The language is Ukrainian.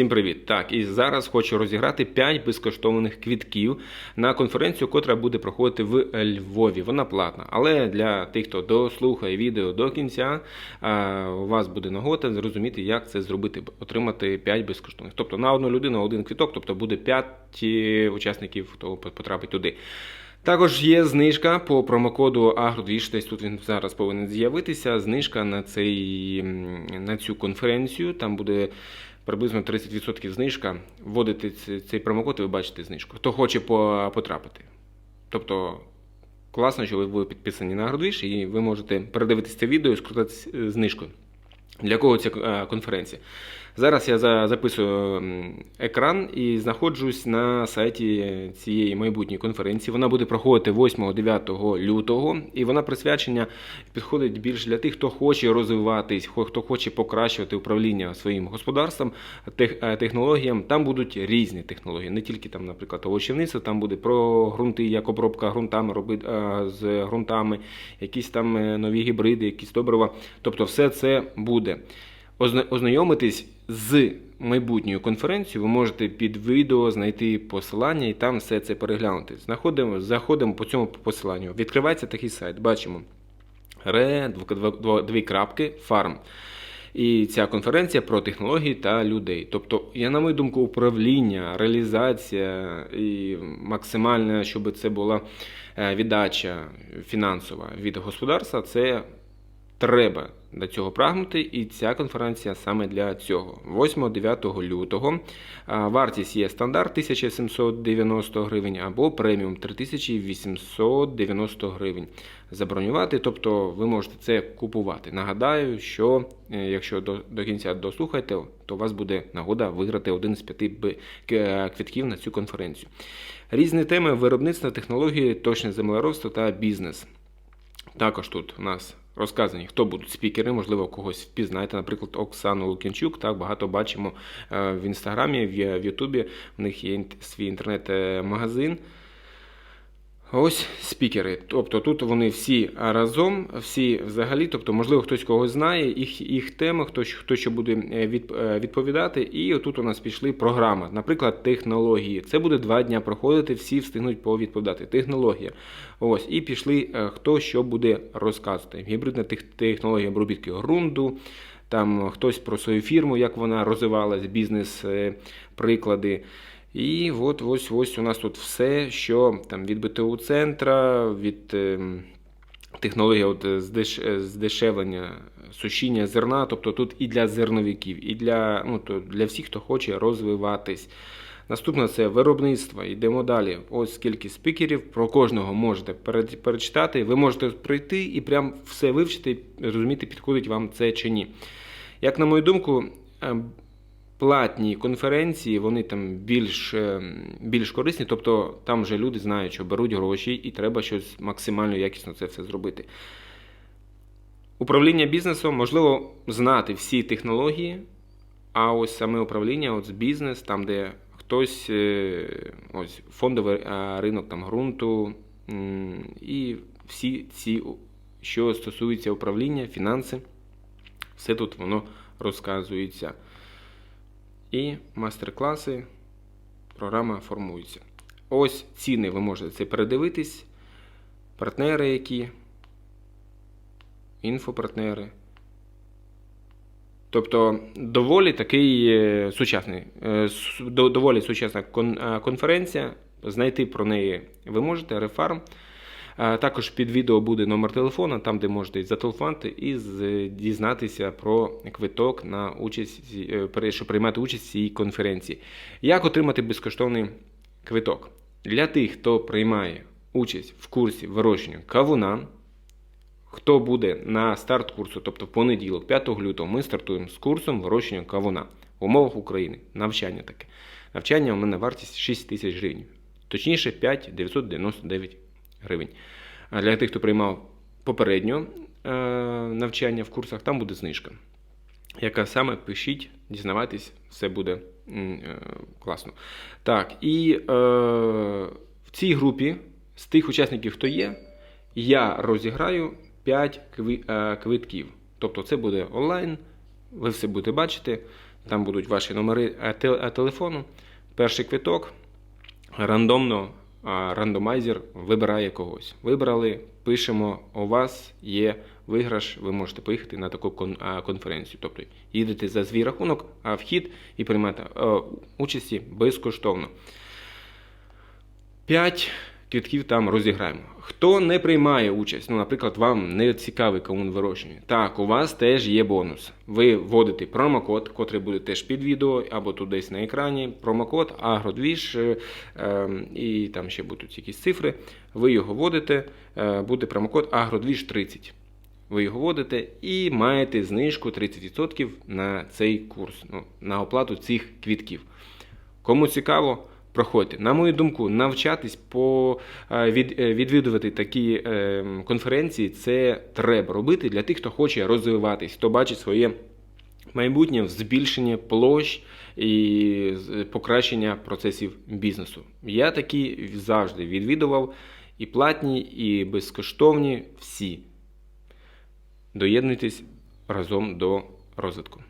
Всім привіт! Так, і зараз хочу розіграти 5 безкоштовних квітків на конференцію, котра буде проходити в Львові. Вона платна. Але для тих, хто дослухає відео до кінця, у вас буде нагода зрозуміти, як це зробити, отримати 5 безкоштовних. Тобто на одну людину один квіток, тобто буде 5 учасників, хто потрапить туди. Також є знижка по промокоду AGRO2, десь тут він зараз повинен з'явитися. Знижка на, цей, на цю конференцію. Там буде приблизно 30% знижка. Вводите цей промокод, і ви бачите знижку. Хто хоче потрапити. Тобто класно, що ви були підписані на AGRO2 і ви можете передивитися це відео і скрутити е, знижку. Для кого ця е, конференція? Зараз я записую екран і знаходжусь на сайті цієї майбутньої конференції. Вона буде проходити 8-9 лютого, і вона присвячена підходить більш для тих, хто хоче розвиватись, хто хоче покращувати управління своїм господарством, е, технологіям. Там будуть різні технології, не тільки там, наприклад, овочівництво, там буде про ґрунти, як обробка ґрунтами робити з ґрунтами, якісь там е, нові гібриди, якісь добрива. Тобто, все це буде. Озна- Ознайомитись з майбутньою конференцією, ви можете під відео знайти посилання і там все це переглянути. Знаходимо, заходимо по цьому посиланню. Відкривається такий сайт. Бачимо ре, дві крапки, фарм. І ця конференція про технології та людей. Тобто, я, на мою думку, управління, реалізація і максимальна, щоб це була е, віддача фінансова від господарства, це треба до цього прагнути, і ця конференція саме для цього. 8-9 лютого вартість є стандарт 1790 гривень або преміум 3890 гривень. Забронювати, тобто ви можете це купувати. Нагадаю, що е, якщо до, до кінця дослухаєте, то у вас буде нагода виграти один з п'яти б- к- квитків на цю конференцію. Різні теми виробництва, технології, точне землеробство та бізнес. Також тут у нас розказані, хто будуть спікери, можливо, когось впізнаєте, наприклад, Оксану Лукінчук. Так багато бачимо е, в інстаграмі, в Ютубі. В них є свій інтернет-магазин. Ось спікери. Тобто тут вони всі разом, всі взагалі, тобто, можливо, хтось когось знає, їх, їх теми, хто, хто що буде е, е, відповідати. І отут у нас пішли програма, наприклад, технології. Це буде два дня проходити, всі встигнуть повідповідати. Технологія. Ось, і пішли, е, хто що буде розказувати. Гібридна технологія обробітки ґрунту, там хтось про свою фірму, як вона розвивалась, бізнес, е, приклади. І от ось ось у нас тут все, що там від БТУ центра, від ем, технології от, е, е, здешевлення сушіння зерна, тобто тут і для зерновиків, і для, ну, то для всіх, хто хоче розвиватись. Наступне це виробництво. Йдемо далі. Ось скільки спікерів, про кожного можете перечитати. Ви можете прийти і прям все вивчити, розуміти, підходить вам це чи ні. Як на мою думку, е, платні конференції, вони там більш, е, більш корисні, тобто там вже люди знають, що беруть гроші і треба щось максимально якісно це все зробити. Управління бізнесом можливо знати всі технології, а ось саме управління, от бізнес, там, де хтось, е, ось фондовий е, ринок там, ґрунту і всі ці, що стосується управління, фінанси, все тут воно розказується. І мастер-класи, програма формується. Ось ціни ви можете це передивитись, партнери які, інфопартнери. Тобто доволі такий е, сучасний, е, доволі сучасна е, конференція. Знайти про неї ви можете, Рефарм. Також під відео буде номер телефона, там де можете зателефонувати і дізнатися про квиток на участь, е, щоб приймати участь в цій конференції. Як отримати безкоштовний квиток? Для тих, хто приймає участь в курсі вирощення кавуна, Хто буде на старт курсу, тобто в понеділок, 5 лютого, ми стартуємо з курсом вирощення кавуна в умовах України. Навчання таке. Навчання у мене вартість 6 тисяч гривень. Точніше, 5 999 гривень. А для тих, хто приймав попередньо е, навчання в курсах, там буде знижка. Яка саме пишіть, дізнавайтесь, все буде е, класно. Так, і е, в цій групі з тих учасників, хто є, я розіграю 5 кви- е, квитків. Тобто це буде онлайн, ви все будете бачити. Там будуть ваші номери те- телефону. Перший квиток рандомно а, рандомайзер вибирає когось. Вибрали, пишемо, у вас є виграш, ви можете поїхати на таку конференцію. Тобто їдете за свій рахунок, а вхід і приймати е, участі безкоштовно. 5 квітків там розіграємо. Хто не приймає участь, ну, наприклад, вам не цікавий кавун вирощування, так, у вас теж є бонус. Ви вводите промокод, котрий буде теж під відео, або тут десь на екрані. Промокод агродвіж, е, е, і там ще будуть якісь цифри. Ви його вводите, е, буде промокод агродвіж 30. Ви його вводите і маєте знижку 30% на цей курс, ну, на оплату цих квітків. Кому цікаво, проходьте. На мою думку, навчатись по е, від, е, відвідувати такі е, конференції це треба робити для тих, хто хоче розвиватись, хто бачить своє майбутнє в збільшенні площ і покращення процесів бізнесу. Я такі завжди відвідував і платні, і безкоштовні всі. Доєднуйтесь разом до розвитку.